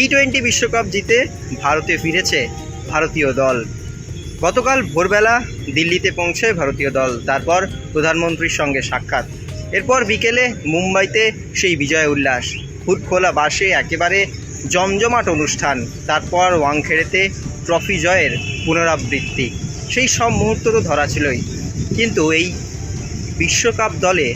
T twenty বিশ্বকাপ জিতে ভারতে ফিরেছে ভারতীয় দল। গতকাল ভোরবেলা দিল্লিতে পৌঁছয় ভারতীয় দল, তারপর প্রধানমন্ত্রীর সঙ্গে সাক্ষাৎ। এরপর বিকেলে মুম্বাইতে সেই বিজয় উল্লাস। হুদখোলা বাসে একেবারে জমজমাট অনুষ্ঠান, তারপর ওয়াংখেড়েতে ট্রফি জয়ের পুনরাবৃত্তি। সেই সব মুহূর্ত তো ধরা ছিলই। কিন্তু এই বিশ্বকাপ দলে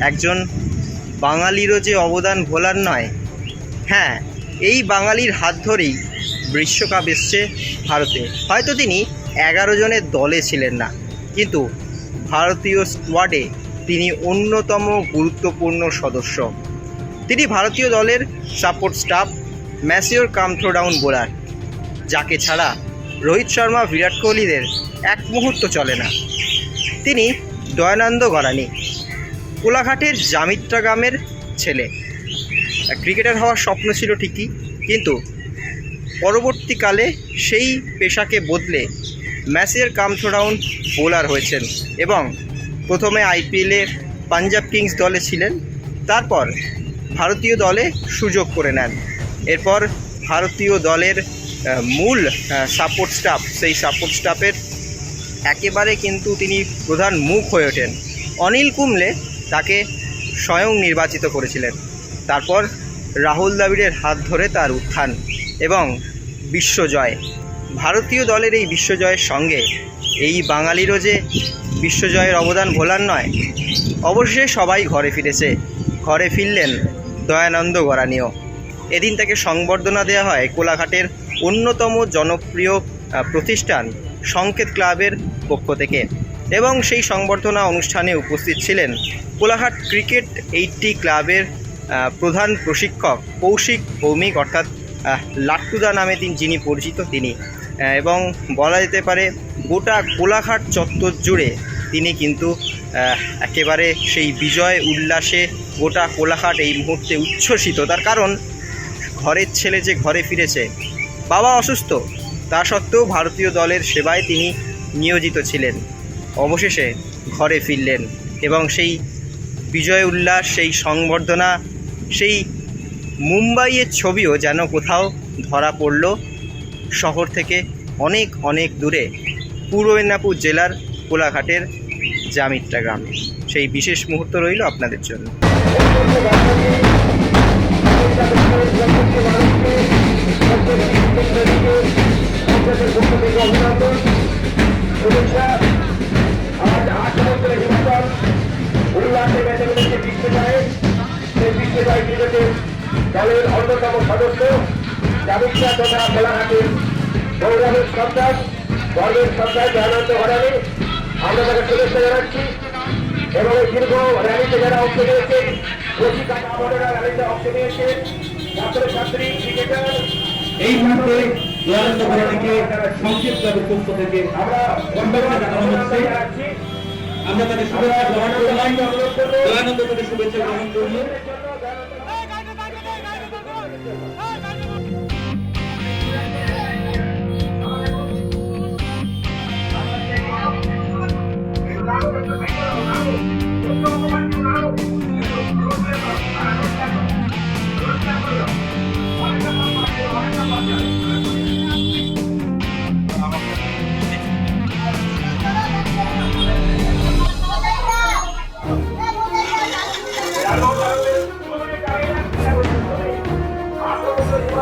একজন বাঙালিরও যে অবদান ভোলার নয় হ্যাঁ এই বাঙালির হাত ধরেই বিশ্বকাপ এসছে ভারতে। হয়তো তিনি এগারো জনের দলে ছিলেন না, কিন্তু ভারতীয় স্কোয়াডে তিনি অন্যতম গুরুত্বপূর্ণ সদস্য। তিনি ভারতীয় দলের support staff masseur cum throw down bowler যাকে ছাড়া রোহিত শর্মা, বিরাট কোহলিদের এক মুহূর্ত চলে না। তিনি দয়ানন্দ গরানি, কোলাঘাটের জামিত্রা গ্রামের ছেলে। ক্রিকেটার হওয়ার স্বপ্ন ছিল ঠিকই, কিন্তু পরবর্তীকালে সেই পেশাকে বদলে ম্যাচের কামথোডাউন বোলার হয়েছেন এবং প্রথমে আইপিএলে পাঞ্জাব কিংস দলে ছিলেন, তারপর ভারতীয় দলে সুযোগ করে নেন। এরপর ভারতীয় দলের মূল সাপোর্ট স্টাফ, সেই সাপোর্ট স্টাফের একেবারে কিন্তু তিনি প্রধান মুখ হয়ে ওঠেন। অনিল কুম্বলে তাকে স্বয়ং নির্বাচিত করেছিলেন। তারপর রাহুল দ্রাবিড়ের হাত ধরে তার উত্থান এবং বিশ্বজয়। ভারতীয় দলের এই বিশ্বজয়ের সঙ্গে এই বাঙালিরও যে বিশ্বজয়ের অবদান ভোলার নয়, অবশেষে সবাই ঘরে ফিরেছে। ঘরে ফিরলেন দয়ানন্দ গরানীয় এদিন তাকে সংবর্ধনা দেওয়া হয় কোলাঘাটের অন্যতম জনপ্রিয় প্রতিষ্ঠান সংকেত ক্লাবের পক্ষ থেকে এবং সেই সংবর্ধনা অনুষ্ঠানে উপস্থিত ছিলেন কোলাঘাট ক্রিকেট এইটটি ক্লাবের প্রধান প্রশিক্ষক কৌশিক ভৌমিক, অর্থাৎ লাট্টুদা নামে তিনি যিনি পরিচিত তিনি। এবং বলা যেতে পারে গোটা কোলাঘাট চত্বর জুড়ে তিনি কিন্তু একেবারে সেই বিজয় উল্লাসে গোটা কোলাঘাট এই মুহূর্তে উচ্ছ্বসিত। তার কারণ, ঘরের ছেলে যে ঘরে ফিরেছে, বাবা অসুস্থ, তা সত্ত্বেও ভারতীয় দলের সেবায় তিনি নিয়োজিত ছিলেন। অবশেষে ঘরে ফিরলেন এবং সেই বিজয় উল্লাস, সেই সংবর্ধনা সেই মুম্বাইয়ের ছবিও যেন কোথাও ধরা পড়ল শহর থেকে অনেক অনেক দূরে পূর্ব মেদিনীপুর জেলার কোলাঘাটের জামিত্রা গ্রামে। সেই বিশেষ মুহূর্ত রইল আপনাদের জন্য। দলের অন্যতম সদস্য জামিকা তথা কোলাঘাটের গৌরবের সন্তান গর্বের সন্তান জয়ানন্দ ঘরানি আমরা তাকে শুভেচ্ছা জানাচ্ছি। এবং এই দীর্ঘ র্যালিতে যারা অংশ নিয়েছেন রসিকা কামড়েরা র্যালিতে অংশ নিয়েছেন ছাত্রছাত্রী ক্রিকেটার এই মুহূর্তে দয়ানন্দ ঘরানিকে সংক্ষিপ্ত পক্ষ থেকে আমরা জানানো হচ্ছে। আমরা তাকে শুভেচ্ছা গ্রহণ করলাম দয়ানন্দ থেকে শুভেচ্ছা গ্রহণ করল